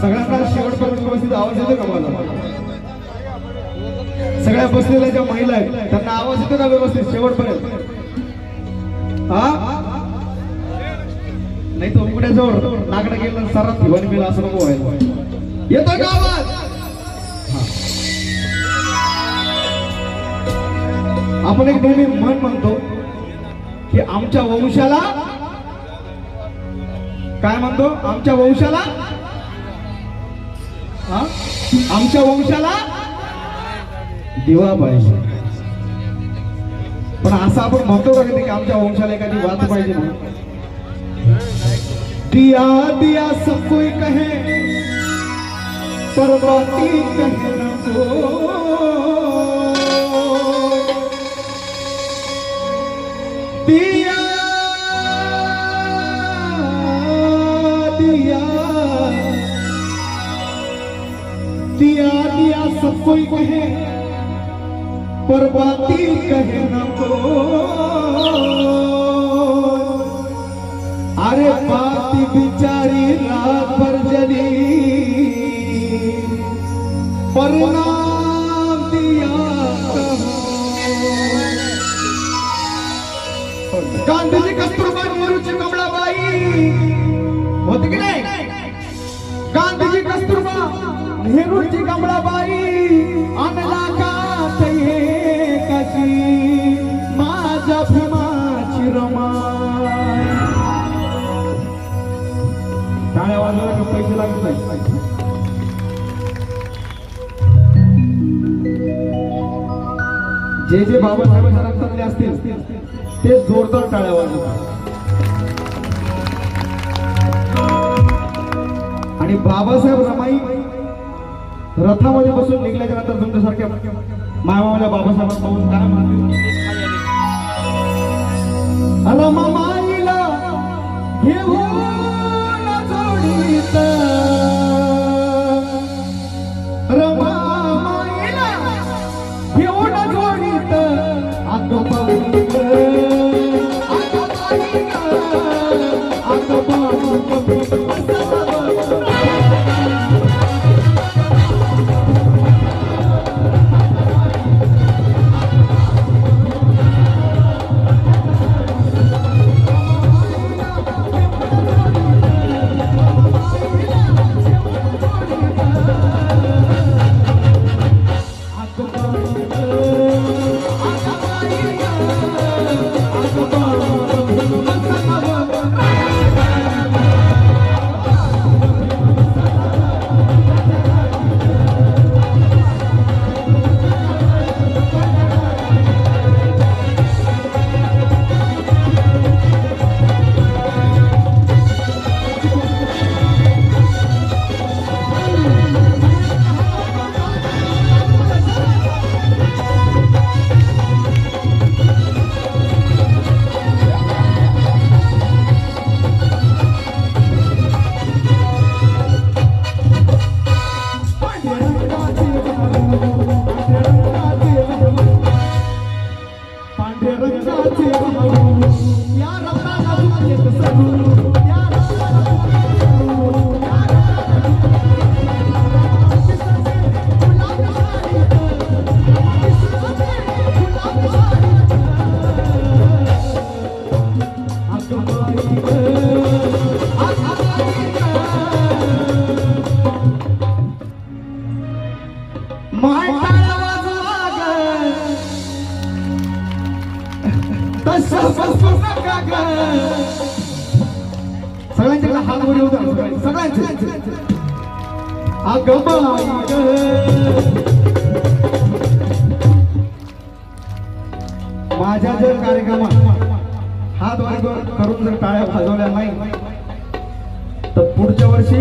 सगळ्यांना शेवटपर्यंत व्यवस्थित आवाज येतो का मला? सगळ्या बसलेल्या ज्या महिला आहेत त्यांना आवाज येतो का व्यवस्थित? शेवटपर्यंत. हा नाही तो उघड्याजवळ नागडा गेला सर्वात भिवानी मिळा असं नको व्हायला. येतोय का आवाज? आपण एक नेहमी म्हण म्हणतो की आमच्या वंशाला काय म्हणतो? आमच्या वंशाला? आमच्या वंशाला दिवा पाहिजे. पण असं आपण म्हणतो का कधी की आमच्या वंशाला एखादी वाच पाहिजे म्हणून? दिया दिया सब कोई कहे पर कहे न दिया दिया दिया दिया सब कोई कहे पर बाती कहे न वाजवायला का जे जे बाबासाहेबांच्या रक्तातले असतील ते जोरदार टाळ्या वाजवतात. आणि बाबासाहेब रमाई रथामध्ये बसून निघल्याच्या नंतर तुमच्यासारख्या मायामावल्या बाबासाहेबांना पाहून काय म्हणतील अला रमाईला घेऊन Oh, पांढऱ्या रंगाचे या रत्नाला सुखेत सगळं माझ्या जर कार्यक्रमात हात वर्ग करून जर टाळ्या वाजवल्या नाही तर पुढच्या वर्षी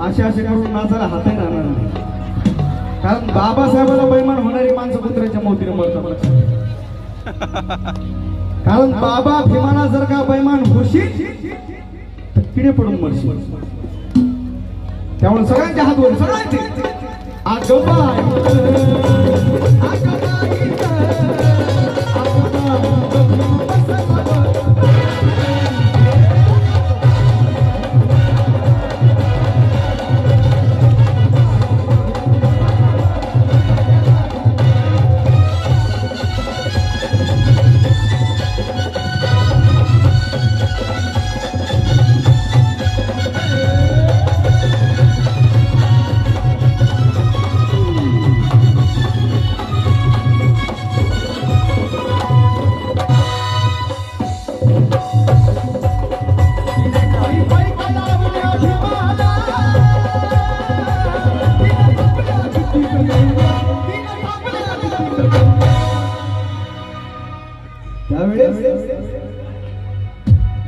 असे असे करून नाचायला हातही राहणार नाही. कारण बाबासाहेबाला बैमान होणारी माणसं कुत्र्याच्या मोतीने मरतात. कारण बाबा भिमाना जर का बैमान होशील तर किडे पडून मरशील. त्यामुळे सगळ्यांच्या हात वर सगळ्यांचे. अगं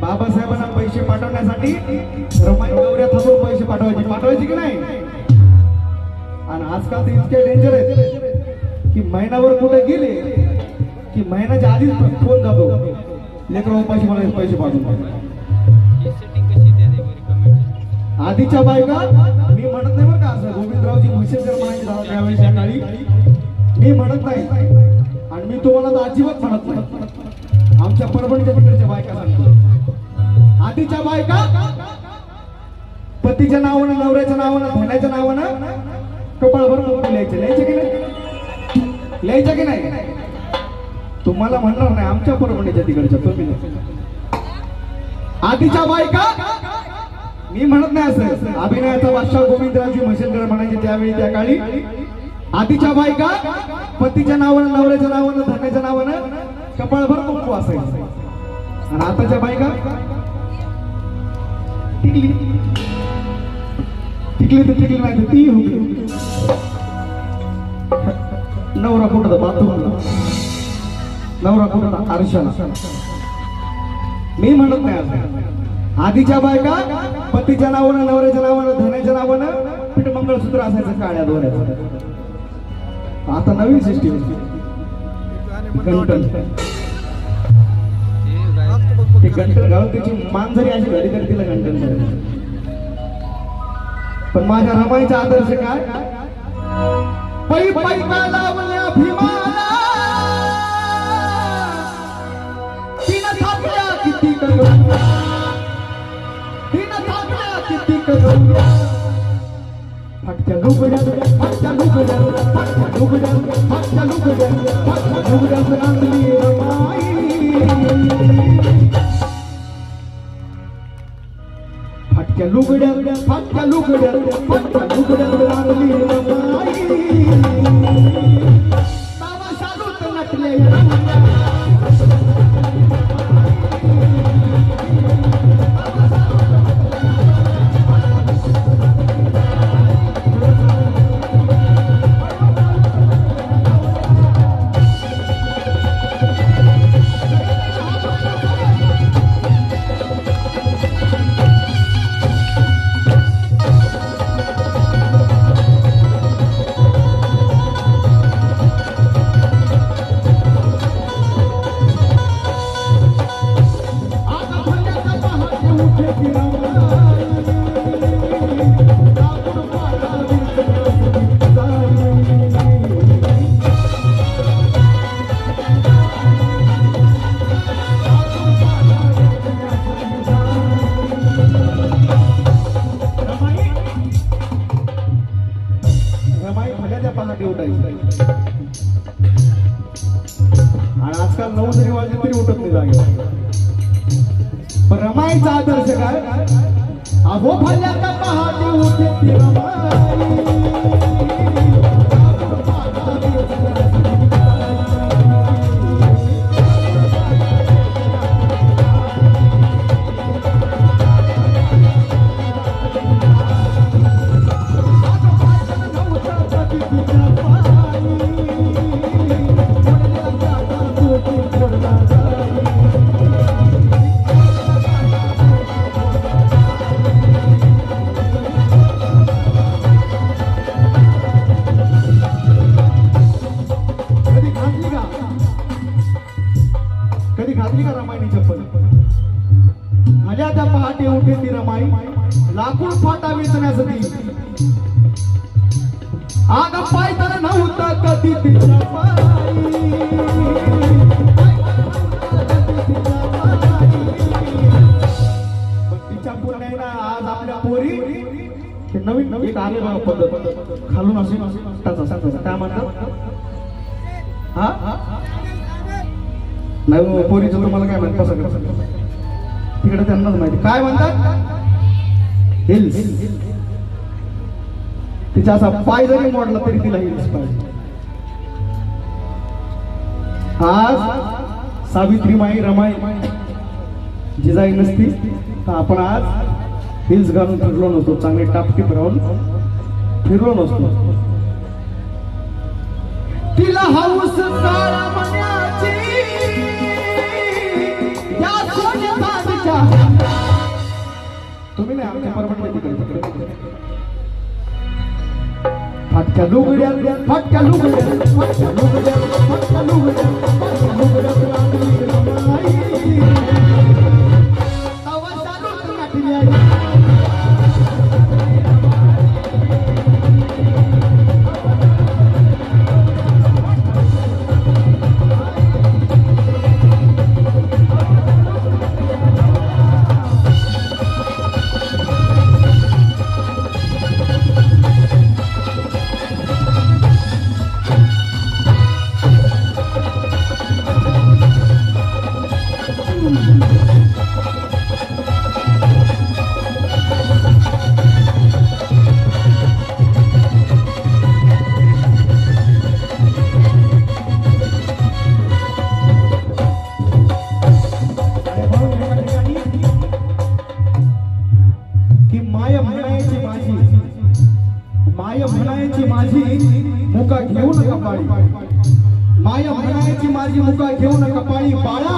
बाबासाहेबांना पैसे पाठवण्यासाठी रमाई गौऱ्या थांबून पैसे पाठवायचे. पाठवायचे की नाही? आणि आजकाल तर इतके डेंजर आहेत की महिनावर कुठे गेले की महिन्याच्या आधीच फोन जातो. लेकर पैसे मला पैसे पाठवून आधीच्या बायका मी म्हणत नाही बरं का असं. गोविंदरावजी म्हैसेकर म्हणायचे दादा त्यावेळेस या काळी. मी म्हणत नाही. आणि मी तुम्हाला तर अजिबात म्हणत नाही. आमच्या परभणीच्या तिकडच्या बायका सांगतो. आधीच्या बायका पतीच्या नावानं नवऱ्याच्या नावानं धन्याच्या नावानं कपाळभर मुक्ती लिहायचे. लिहायचे की नाही? लिहायचे की नाही? तुम्हाला म्हणणार नाही. आमच्या परभणीच्या तिकडच्या तुम्ही नाही. आधीच्या बायका मी म्हणत नाही असं. अभिनयाचा बादशाह गोविंदराजी म्हैसेकर म्हणायचे त्यावेळी त्या काळी. आधीच्या बायका पतीच्या नावानं नवऱ्याच्या नावानं धन्याच्या नावानं कपाळभर कुंकू असायचं. आणि आताच्या बायका टिकली. टिकली तर टिकली नाही ती होती नवरा कुठं बाथरूमला. नवरा कुठं आरशाला. मी म्हणत नाही असं. आधीच्या बायका पतीच्या नावानं नवऱ्याच्या नावानं धन्याच्या नावानं पीठ मंगळसूत्र असायचं काळ्या दोऱ्याचं. आता नवीन सिस्टीम गंटन ते गंटन घालून त्याची मान जरी अशी घरी तरी तिला गंटन करायचं पण माझ्या रमाईचा आदर्श काय? पै पै लावल्या भीमाला. तिनं थांबल्या किती किती कगवल्या फाटक्या लुगड्या फाटक्या लुगड्या फाटक्या आणि आजकाल नऊ जरी वाजले तरी उठत नाही जागे पण रमाईचा आदर्श काय? अहो फल्याचा पहाटे उठे रमाय खालून असे. टाचा, टाचा, काय म्हणतात हा? नाही हो, पोरीचं तुम्हाला काय माहिती? कसं तिकडे त्यांनाच माहिती. काय म्हणतात हिल्स. तिचा असा पाय जरी मोडला तरी तिला हिल्स पाहिजे. आज सावित्री माई रमाई जिजाई नसती तर आपण आज हिल्स घालून फिरलो नव्हतो. चांगले टापटीप राहून. फिरलो नसतो. तिला हाऊस तुम्ही नाही आमच्या फाटक्या लुगड्या फाटक्या लुगड्या फाटक्या लुगड्या फाटक्या लुगड्या लुगड्या की माय म्हणायची माझी. माय म्हणायची माझी मुका घेऊ नका पाळी. माय म्हणायची माझी मुका घेऊ नका पाळी बाळा.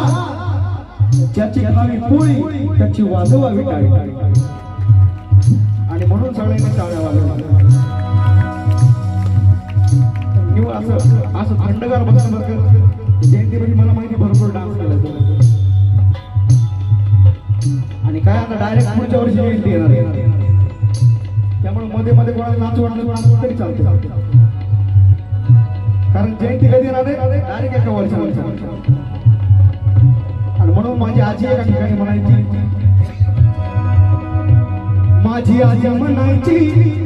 ज्याची खावी पोळी त्याची वाजवावी टाळी आणि म्हणून सगळ्यांनी टाळ्या वाजवल्या. निवड असं असं थंडगार बसून बरं जयंतीमध्ये मला माहिती भरपूर डान्स केला काय आता डायरेक्ट पुढच्या वर्षी जयंती येणार. त्यामुळे मध्ये मध्ये कोणाला नाच वाटलं नाच तरी चालते. कारण जयंती कधी येणार आहे? डायरेक्ट एका वर्षा आणि म्हणून माझी आजी एका ठिकाणी म्हणायची माझी आजी म्हणायची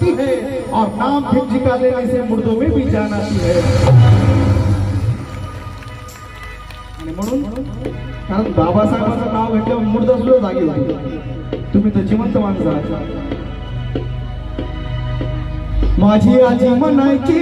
आती है और नाम भीम जी का लेने से मुर्दों में भी जान आती है। आणि म्हणून कारण बाबासाहेबांचं नाव घेतल्यावर मुर्दा सुद्धा जागी होती तुम्ही तर जिवंत माणसं माझी आजी म्हणायची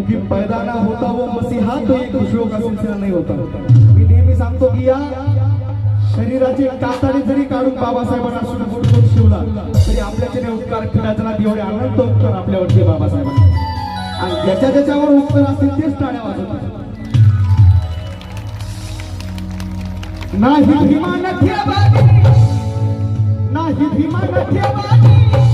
क्योंकि पैदा ना होता वो मसीहा तो एक खुशियों का सिलसिला नहीं होता मी नेहमी सांगतो की या शरीराची कातडी जरी काढून बाबासाहेबांना सुटबुट शिवला तरी म्हणजे आपल्याचे उपकार फिरायचा एवढे अनंत उपकार आपल्यावरती बाबासाहेबांनी आणि ज्याच्या ज्याच्यावर उपकार असतील तेच टाळ्या वाजवतात नाही भीमा नथ्याबाजी नाही भीमा नथ्याबाजी कधी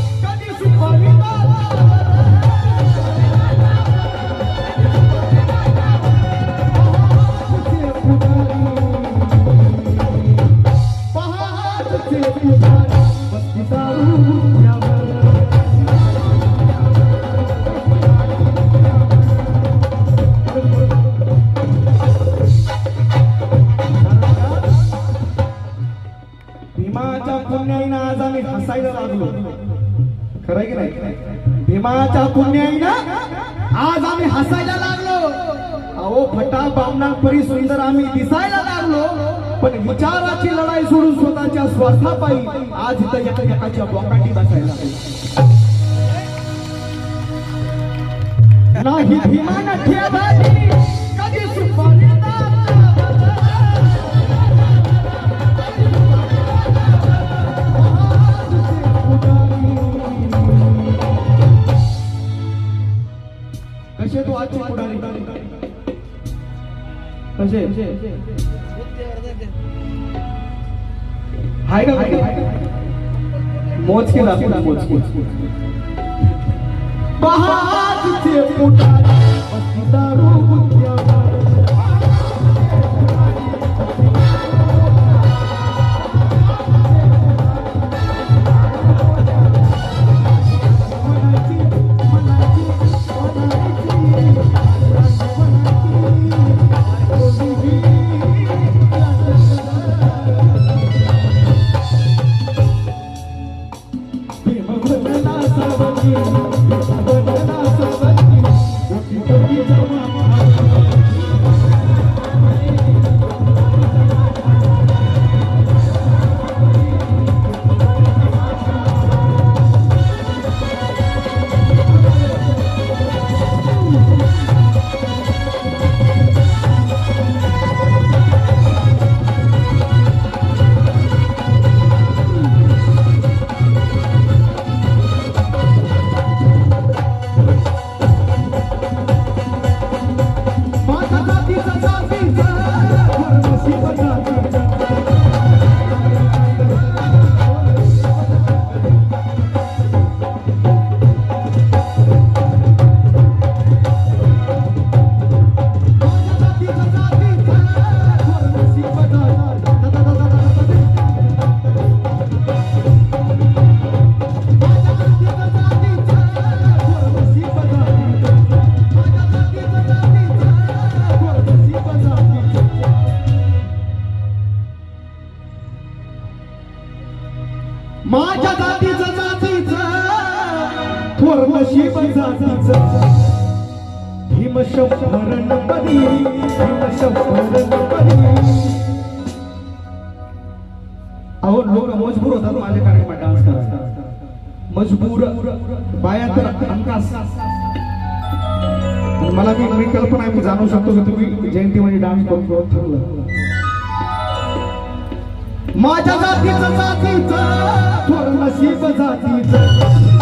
स्वतःच्या स्वार्थापायी आज इथं एकमेकाच्या बोकांडी बसायला नाही भीमान ठेवायची कधी कसे तू आज पुढारी? कसे? I don't know. મોજકેલ આપું મોજકેલ બહાર છે પોતા પતિદારો हमखास मला मी मी कल्पना आहे मी जाणू शकतो की तुम्ही जयंतीमध्ये डान्स करून करून ठरलं माझ्या जातीचं जातीचं थोर नशीब जातीचं